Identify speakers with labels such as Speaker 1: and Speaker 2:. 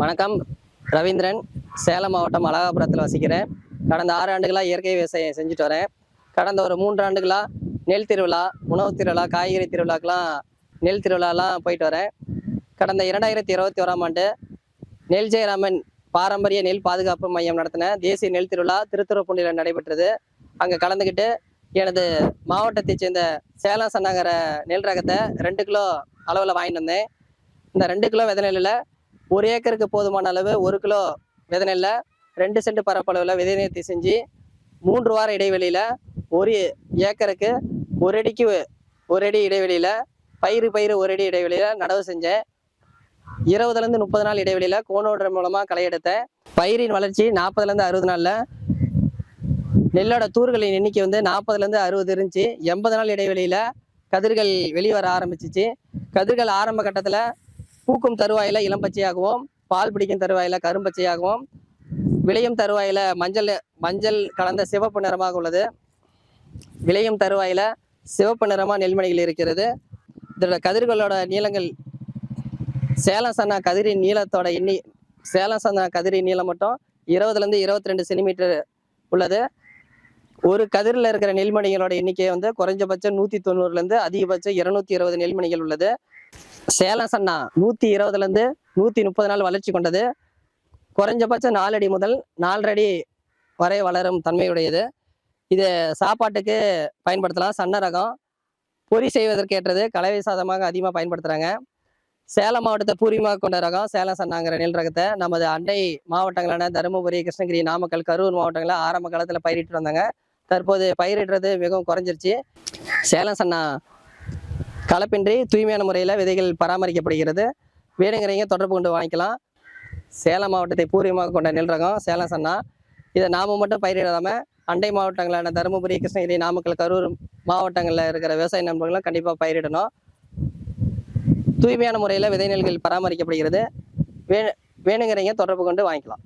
Speaker 1: வணக்கம். ரவீந்திரன் சேலம் மாவட்டம் அழகாபுரத்தில் வசிக்கிறேன் கடந்த ஆறு ஆண்டுகளாக இயற்கை விவசாயம் செஞ்சுட்டு வரேன். கடந்த ஒரு மூன்று ஆண்டுகளாக நெல் திருவிழா உணவு திருவிழா காய்கறி திருவிழாக்கெலாம் நெல் திருவிழாலாம் போயிட்டு வரேன். கடந்த இரண்டாயிரத்தி இருபத்தி ஓராம் ஆண்டு நெல் ஜெயராமன் பாரம்பரிய நெல் பாதுகாப்பு மையம் நடத்தின தேசிய நெல் திருவிழா திருத்துறைப்பூண்டியில் நடைபெற்றது. அங்கே கலந்துக்கிட்டு எனது மாவட்டத்தை சேர்ந்த சேலம் சன்னாங்கர நெல் ரகத்தை ரெண்டு கிலோ அளவில் வாங்கிட்டு வந்தேன். இந்த ரெண்டு கிலோ விதை நெல்லில் ஒரு ஏக்கருக்கு போதுமான அளவு ஒரு கிலோ விதை நெல்லை ரெண்டு சென்ட் பரப்பளவில் விதை செஞ்சு மூன்று வார இடைவெளியில் ஒரு ஏக்கருக்கு ஒரு அடிக்கு ஒரு அடி இடைவெளியில் பயிறு பயிறு ஒரு அடி இடைவெளியில் நடவு செஞ்சேன். இருபதுலேருந்து முப்பது நாள் இடைவெளியில் கோணோடுற மூலமாக களை எடுத்தேன். பயிரின் வளர்ச்சி நாற்பதுலேருந்து அறுபது நாளில். நெல்லோட தூர்களின் எண்ணிக்கை வந்து நாற்பதுலேருந்து அறுபது இருந்துச்சு. எண்பது நாள் இடைவெளியில் கதிர்கள் வெளிவர வர ஆரம்பிச்சிச்சு. கதிர்கள் ஆரம்ப கட்டத்தில் பூக்கும் தருவாயில் இளம்பச்சையாகவும் பால் பிடிக்கும் தருவாயில் கரும்பச்சையாகவும் விளையும் தருவாயில் மஞ்சள் மஞ்சள் கலந்த சிவப்பு நிறமாக உள்ளது. விளையும் தருவாயில் சிவப்பு நிறமாக நெல்மணிகள் இருக்கிறது. இதோட கதிர்களோட நீளங்கள் சேலம் சன்னா கதிரின் நீளத்தோட எண்ணி சேலம் சன்னா கதிரின் நீளம் மட்டும் இருபதுலேருந்து இருபத்தி ரெண்டு சென்டிமீட்டர் உள்ளது. ஒரு கதிரில் இருக்கிற நெல்மணிகளோட எண்ணிக்கை வந்து குறைஞ்சபட்சம் நூற்றி தொண்ணூறுலேருந்து அதிகபட்சம் இருநூத்தி இருபது நெல்மணிகள் உள்ளது. சேலம் சன்னா நூற்றி இருபதுலேருந்து நூற்றி முப்பது நாள் வளர்ச்சி கொண்டது. குறைஞ்சபட்சம் நாலடி முதல் நாலரை வரை வளரும் தன்மையுடையது. இது சாப்பாட்டுக்கு பயன்படுத்தலாம். சன்ன ரகம் பொரி செய்வதற்கு ஏற்றது கலவை சாதமாக அதிகமாக பயன்படுத்துகிறாங்க சேலம் மாவட்டத்தை பூர்வீகமாக கொண்ட ரகம் சேலம் சன்னாங்கிற நெல் ரகத்தை நமது அண்டை மாவட்டங்களான தருமபுரி கிருஷ்ணகிரி நாமக்கல் கரூர் மாவட்டங்களில் ஆரம்ப காலத்தில் பயிரிட்டு வந்தாங்க. தற்போது பயிரிடுறது மிகவும் குறைஞ்சிருச்சு. சேலம் சன்னா கலப்பின்றி தூய்மையான முறையில் விதைகள் பராமரிக்கப்படுகிறது. வேணுங்கிறவங்க தொடர்பு கொண்டு வாங்கிக்கலாம். சேலம் மாவட்டத்தை பூர்வீகமாக கொண்ட நெல் ரகம் சேலம் சன்னா. இதை நாம மட்டும் பயிரிடாமல் அண்டை மாவட்டங்களான தருமபுரி கிருஷ்ணகிரி நாமக்கல் கரூர் மாவட்டங்களில் இருக்கிற விவசாய நண்பர்களும் கண்டிப்பாக பயிரிடணும். தூய்மையான முறையில் விதை நெல்கள் பராமரிக்கப்படுகிறது. வே வேணுங்கிறவங்க தொடர்பு கொண்டு வாங்கிக்கலாம்.